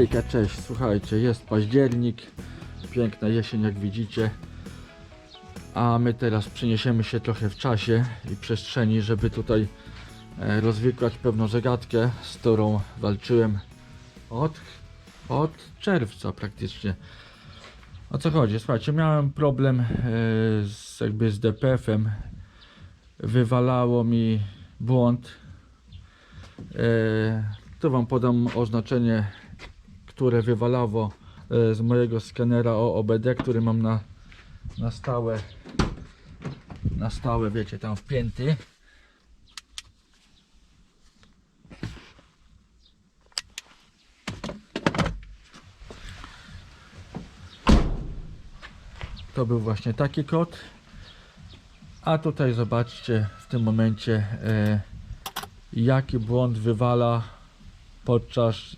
Hejka, cześć, słuchajcie, jest październik, piękna jesień jak widzicie, a my teraz przeniesiemy się trochę w czasie i przestrzeni, żeby tutaj e, rozwikłać pewną zagadkę, z którą walczyłem od, od czerwca praktycznie. O co chodzi? Słuchajcie, miałem problem e, z, jakby z DPF-em, wywalało mi błąd. E, tu wam podam oznaczenie które wywalało e, z mojego skanera OOBD, który mam na, na stałe na stałe, wiecie, tam wpięty. To był właśnie taki kod. A tutaj zobaczcie w tym momencie e, jaki błąd wywala podczas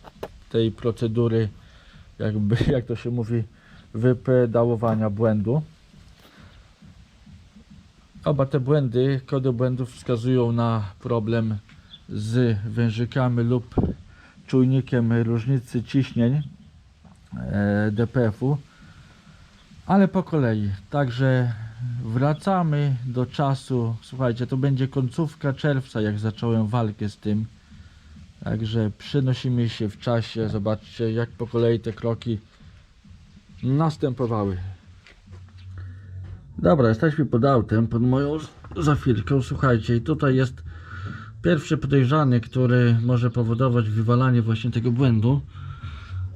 tej procedury, jakby, jak to się mówi, wypedałowania błędu. Oba te błędy, kody błędów wskazują na problem z wężykami lub czujnikiem różnicy ciśnień e, DPF-u, ale po kolei. Także wracamy do czasu, słuchajcie, to będzie końcówka czerwca, jak zacząłem walkę z tym. Także przenosimy się w czasie, zobaczcie jak po kolei te kroki następowały. Dobra, jesteśmy pod autem, pod moją zafirką. Słuchajcie, i tutaj jest pierwszy podejrzany, który może powodować wywalanie właśnie tego błędu.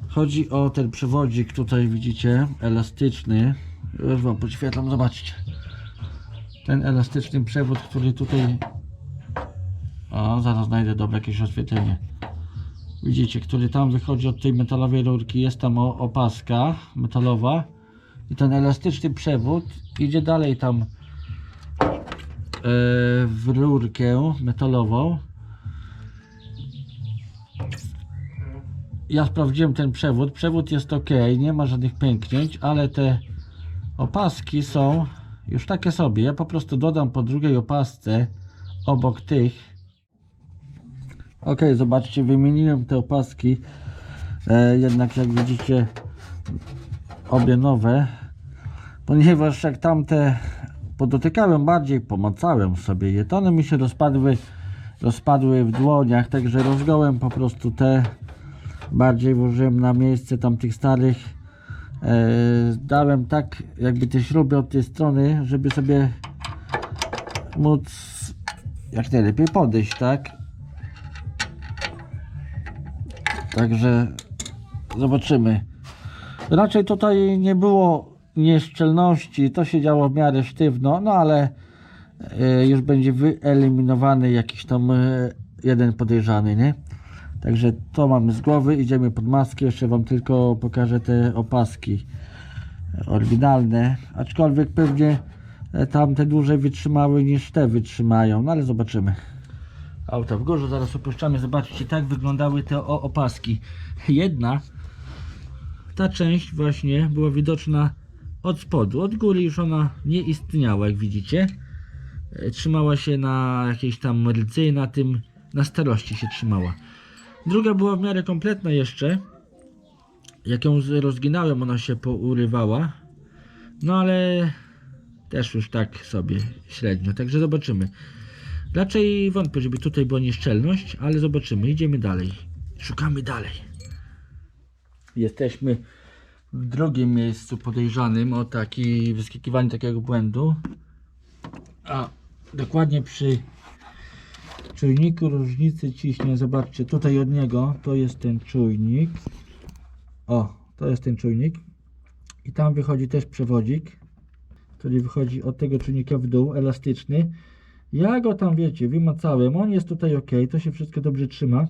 Chodzi o ten przewodzik, tutaj widzicie, elastyczny. Już wam podświetlam, zobaczcie. Ten elastyczny przewód, który tutaj o, zaraz znajdę dobre jakieś oświetlenie. Widzicie, który tam wychodzi od tej metalowej rurki. Jest tam opaska metalowa. I ten elastyczny przewód idzie dalej tam e, w rurkę metalową. Ja sprawdziłem ten przewód. Przewód jest ok, nie ma żadnych pęknięć, ale te opaski są już takie sobie. Ja po prostu dodam po drugiej opasce obok tych Ok, zobaczcie, wymieniłem te opaski. E, jednak jak widzicie, obie nowe. Ponieważ jak tamte podotykałem bardziej, pomacałem sobie je, to one mi się rozpadły, rozpadły w dłoniach, także rozgiąłem po prostu te. Bardziej włożyłem na miejsce tamtych starych. E, dałem tak jakby te śruby od tej strony, żeby sobie móc jak najlepiej podejść, tak? Także zobaczymy. Raczej tutaj nie było nieszczelności, to się działo w miarę sztywno, no ale e, już będzie wyeliminowany jakiś tam e, jeden podejrzany, nie? Także to mamy z głowy, idziemy pod maskę, jeszcze Wam tylko pokażę te opaski oryginalne, aczkolwiek pewnie e, tamte dłużej wytrzymały niż te wytrzymają, no ale zobaczymy auta w górze, zaraz opuszczamy, zobaczcie tak wyglądały te opaski. Jedna, ta część właśnie była widoczna od spodu, od góry już ona nie istniała, jak widzicie. E, Trzymała się na jakiejś tam rdzej, na tym, na starości się trzymała. Druga była w miarę kompletna jeszcze. Jak ją rozginałem, ona się pourywała. No ale też już tak sobie średnio, także zobaczymy. Raczej wątpię, żeby tutaj była nieszczelność, ale zobaczymy. Idziemy dalej. Szukamy dalej. Jesteśmy w drugim miejscu podejrzanym o taki wyskakiwanie takiego błędu. A dokładnie przy czujniku różnicy ciśnienia. Zobaczcie, tutaj od niego to jest ten czujnik. O, to jest ten czujnik. I tam wychodzi też przewodzik, który wychodzi od tego czujnika w dół, elastyczny. Ja go tam wiecie, wymacałem, on jest tutaj ok, to się wszystko dobrze trzyma.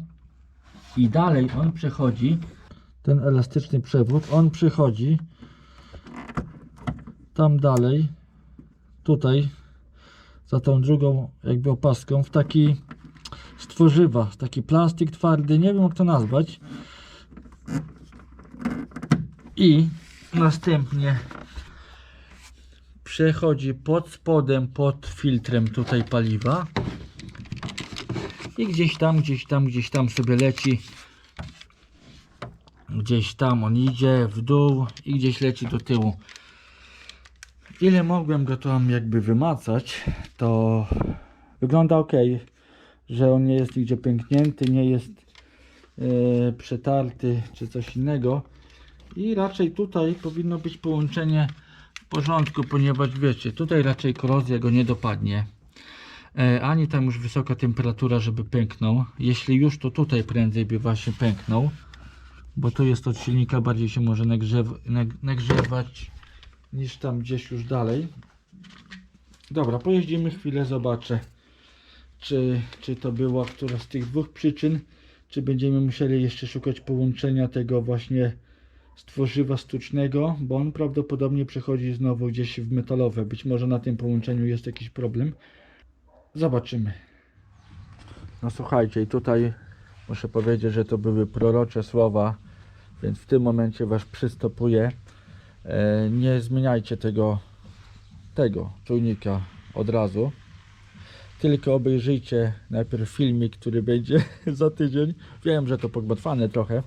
I dalej on przechodzi, ten elastyczny przewód, on przechodzi tam dalej, tutaj, za tą drugą jakby opaską, w taki stworzywa, w taki plastik twardy, nie wiem jak to nazwać. I następnie przechodzi pod spodem, pod filtrem tutaj paliwa i gdzieś tam, gdzieś tam, gdzieś tam sobie leci Gdzieś tam on idzie w dół i gdzieś leci do tyłu. Ile mogłem go tam jakby wymacać, to wygląda ok, że on nie jest nigdzie pęknięty, nie jest e, przetarty czy coś innego. I raczej tutaj powinno być połączenie porządku, ponieważ wiecie, tutaj raczej korozja go nie dopadnie. E, ani tam już wysoka temperatura, żeby pęknął. Jeśli już, to tutaj prędzej by właśnie pęknął, bo tu jest od silnika, bardziej się może nagrzew nag nagrzewać niż tam gdzieś już dalej. Dobra, pojeździmy chwilę, zobaczę, czy, czy to była która z tych dwóch przyczyn, czy będziemy musieli jeszcze szukać połączenia tego właśnie z tworzywa sztucznego, bo on prawdopodobnie przechodzi znowu gdzieś w metalowe. Być może na tym połączeniu jest jakiś problem. Zobaczymy. No słuchajcie, i tutaj muszę powiedzieć, że to były prorocze słowa, więc w tym momencie was przystopuję. E, nie zmieniajcie tego, tego czujnika od razu. Tylko obejrzyjcie najpierw filmik, który będzie za tydzień. Wiem, że to pogmatwane trochę,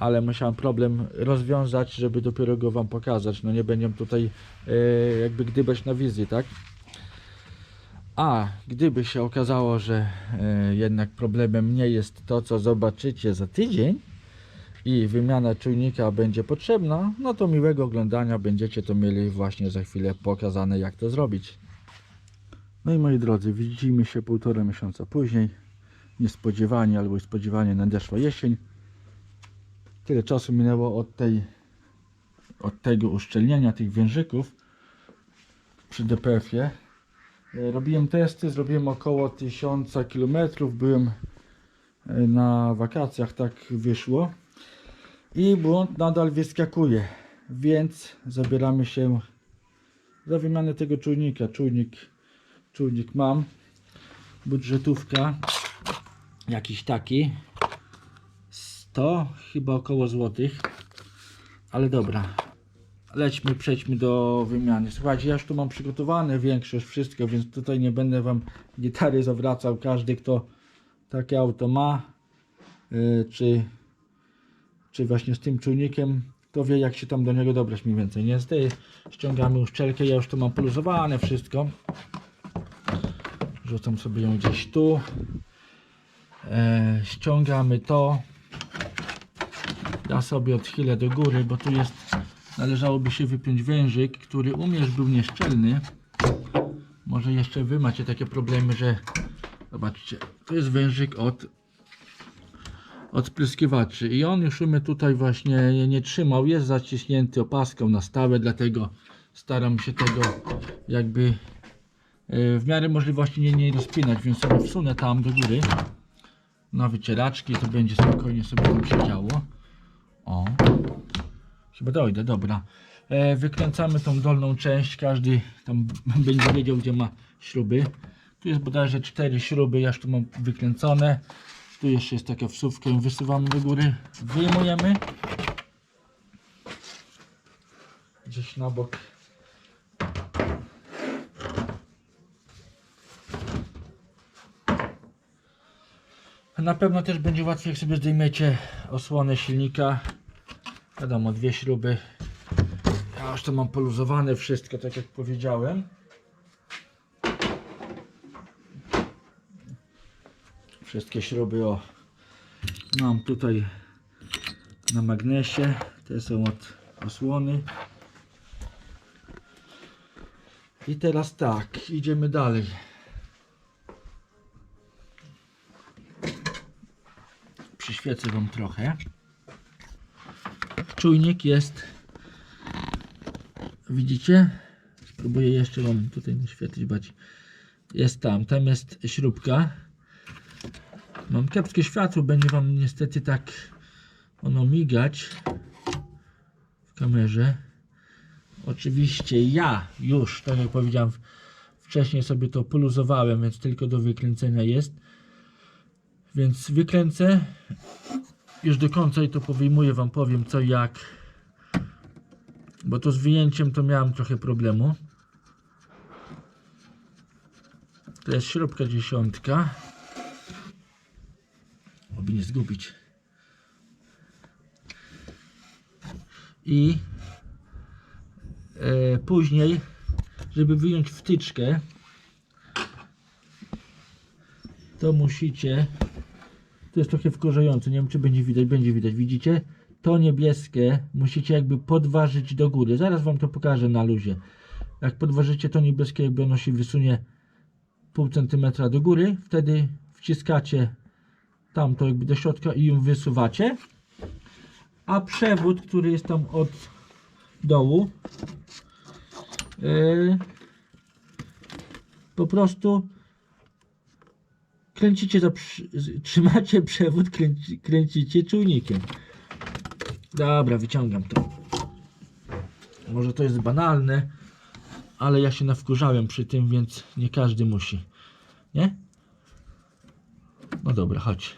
ale musiałem problem rozwiązać, żeby dopiero go wam pokazać. No nie będę tutaj e, jakby gdybać na wizji, tak? A gdyby się okazało, że e, jednak problemem nie jest to, co zobaczycie za tydzień i wymiana czujnika będzie potrzebna, no to miłego oglądania będziecie to mieli właśnie za chwilę pokazane, jak to zrobić. No i moi drodzy, widzimy się półtora miesiąca później. Niespodziewanie albo spodziewanie nadeszła jesień. Tyle czasu minęło od tej od tego uszczelnienia tych wężyków przy DPF-ie. E, Robiłem testy, zrobiłem około 1000 km. Byłem e, na wakacjach, tak wyszło. I błąd nadal wyskakuje, więc zabieramy się za wymianę tego czujnika. Czujnik, czujnik mam. Budżetówka jakiś taki 100 chyba około złotych. Ale dobra, lećmy, przejdźmy do wymiany. Słuchajcie, ja już tu mam przygotowane większość, wszystko, więc tutaj nie będę wam gitary zawracał. Każdy, kto takie auto ma, yy, czy, czy właśnie z tym czujnikiem, to wie jak się tam do niego dobrać mniej więcej. Nie Tutaj ściągamy uszczelkę, ja już tu mam poluzowane wszystko. Rzucam sobie ją gdzieś tu. E, ściągamy to. Ja sobie odchylę do góry, bo tu jest należałoby się wypiąć wężyk, który umiesz był nieszczelny. Może jeszcze wy macie takie problemy, że zobaczcie, to jest wężyk od od spryskiwaczy i on już mnie tutaj właśnie nie, nie trzymał, jest zaciśnięty opaską na stałe, dlatego staram się tego jakby e, w miarę możliwości nie, nie rozpinać, więc sobie wsunę tam do góry na wycieraczki, to będzie spokojnie sobie tam się działo. O, chyba dojdę, dobra. E, wykręcamy tą dolną część, każdy tam będzie wiedział gdzie ma śruby. Tu jest bodajże cztery śruby, ja już tu mam wykręcone. Tu jeszcze jest taka wsówka, ją wysuwamy do góry, wyjmujemy. Gdzieś na bok. Na pewno też będzie łatwiej, jak sobie zdejmiecie osłonę silnika. Wiadomo, dwie śruby. Ja już to mam poluzowane wszystko, tak jak powiedziałem. Wszystkie śruby o mam tutaj na magnesie. Te są od osłony. I teraz tak, idziemy dalej. Przyświecę Wam trochę. Czujnik jest. Widzicie? Spróbuję jeszcze Wam tutaj naświetlić. Bać. Jest tam, tam jest śrubka. Mam kiepskie światło, będzie Wam niestety tak ono migać w kamerze. Oczywiście ja już, tak jak powiedziałem wcześniej sobie to poluzowałem, więc tylko do wykręcenia jest. Więc wykręcę już do końca i to powyjmuję Wam, powiem co jak. Bo to z wyjęciem to miałem trochę problemu. To jest śrubka dziesiątka. Oby nie zgubić. i e, później, żeby wyjąć wtyczkę, to musicie, to jest trochę wkurzające, nie wiem czy będzie widać, będzie widać, widzicie? To niebieskie musicie jakby podważyć do góry, zaraz wam to pokażę na luzie. Jak podważycie to niebieskie, jakby ono się wysunie pół centymetra do góry, wtedy wciskacie tamto jakby do środka i ją wysuwacie. A przewód, który jest tam od dołu, yy, po prostu kręcicie z- trzymacie przewód, kręci, kręcicie czujnikiem. Dobra, wyciągam to. Może to jest banalne, ale ja się nawkurzałem przy tym, więc nie każdy musi. Nie? No dobra, chodź.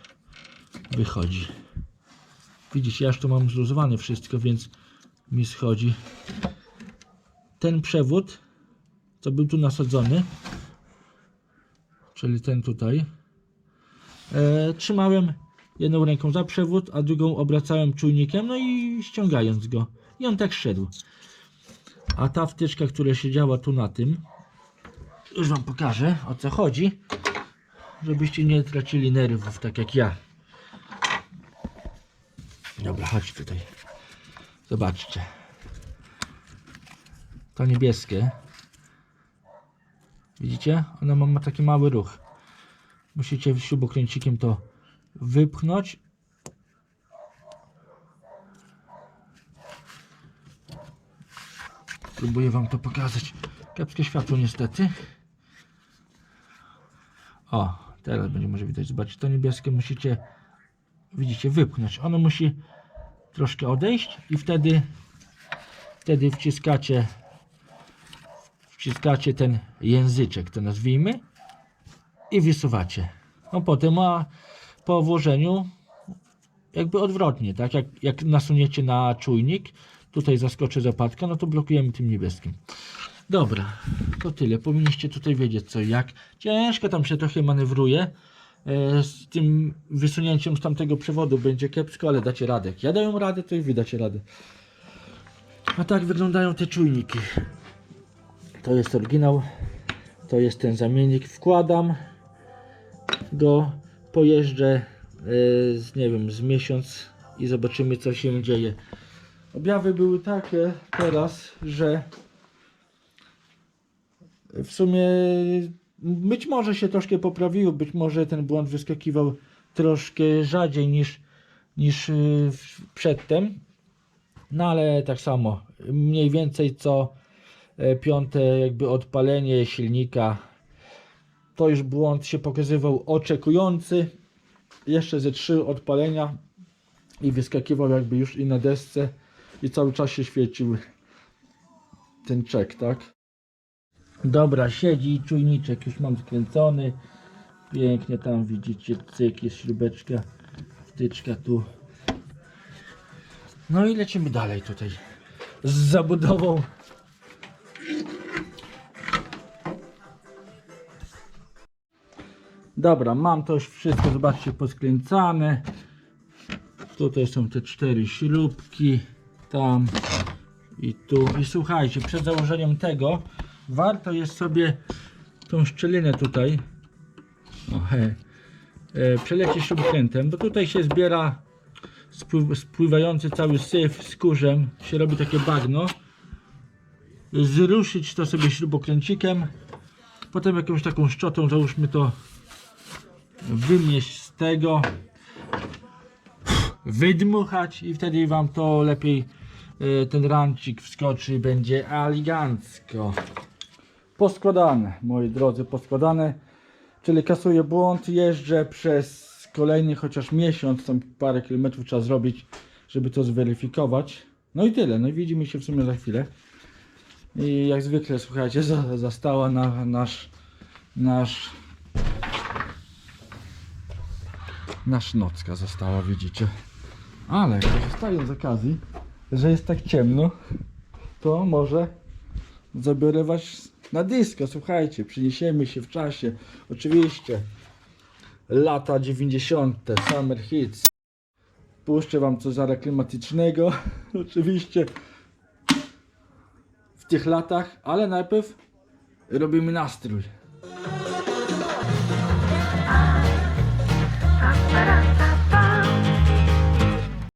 Wychodzi. Widzicie, ja już tu mam zluzowane wszystko, więc mi schodzi. Ten przewód, co był tu nasadzony, czyli ten tutaj, e, trzymałem jedną ręką za przewód, a drugą obracałem czujnikiem, no i ściągając go. I on tak szedł. A ta wtyczka, która siedziała tu na tym, już wam pokażę o co chodzi, żebyście nie tracili nerwów, tak jak ja. Dobra, chodź tutaj. Zobaczcie. To niebieskie. Widzicie? Ono ma, ma taki mały ruch. Musicie śrubokręcikiem to wypchnąć. Próbuję wam to pokazać. Kiepskie światło niestety. O, teraz będzie może widać. Zobaczcie, to niebieskie musicie, widzicie, wypchnąć. Ono musi troszkę odejść i wtedy, wtedy wciskacie, wciskacie ten języczek, to nazwijmy, i wysuwacie. No potem, a po włożeniu jakby odwrotnie, tak? Jak, jak nasuniecie na czujnik, tutaj zaskoczy zapadka, no to blokujemy tym niebieskim. Dobra, to tyle. Powinniście tutaj wiedzieć co i jak. Ciężko tam się trochę manewruje. E, Z tym wysunięciem z tamtego przewodu będzie kiepsko, ale dacie radę. Jak ja daję radę, to i wy dacie radę. A tak wyglądają te czujniki. To jest oryginał. To jest ten zamiennik. Wkładam go, pojeżdżę e, z, nie wiem, z miesiąc i zobaczymy co się dzieje. Objawy były takie teraz, że w sumie być może się troszkę poprawiło, być może ten błąd wyskakiwał troszkę rzadziej niż, niż w- przedtem. No ale tak samo, mniej więcej co e, piąte jakby odpalenie silnika, to już błąd się pokazywał oczekujący. Jeszcze ze trzy odpalenia i wyskakiwał jakby już i na desce i cały czas się świecił ten czek, tak? Dobra, siedzi czujniczek, już mam skręcony. Pięknie tam widzicie, cyk, jest śrubeczka, wtyczka tu. No i lecimy dalej tutaj z zabudową. Dobra, mam to już wszystko, zobaczcie, poskręcane. Tutaj są te cztery śrubki, tam i tu. I słuchajcie, przed założeniem tego warto jest sobie tą szczelinę tutaj e, przelecieć śrubokrętem, bo tutaj się zbiera spływ, spływający cały syf z kurzem, się robi takie bagno. Zruszyć to sobie śrubokręcikiem, potem jakąś taką szczotą, załóżmy to, wymieść z tego, wydmuchać i wtedy wam to lepiej e, ten rancik wskoczy będzie elegancko. Poskładane, moi drodzy, poskładane. Czyli kasuję błąd, jeżdżę przez kolejny chociaż miesiąc, tam parę kilometrów trzeba zrobić, żeby to zweryfikować. No i tyle, no i widzimy się w sumie za chwilę. I jak zwykle, słuchajcie, za- zastała na nasz, nasz, nasz nocka została, widzicie. Ale korzystając z okazji, że jest tak ciemno, to może zabiorę was na dysko, słuchajcie, przyniesiemy się w czasie, oczywiście, lata 90., summer hits. Puszczę wam coś za klimatycznego. Oczywiście w tych latach, ale najpierw robimy nastrój. da da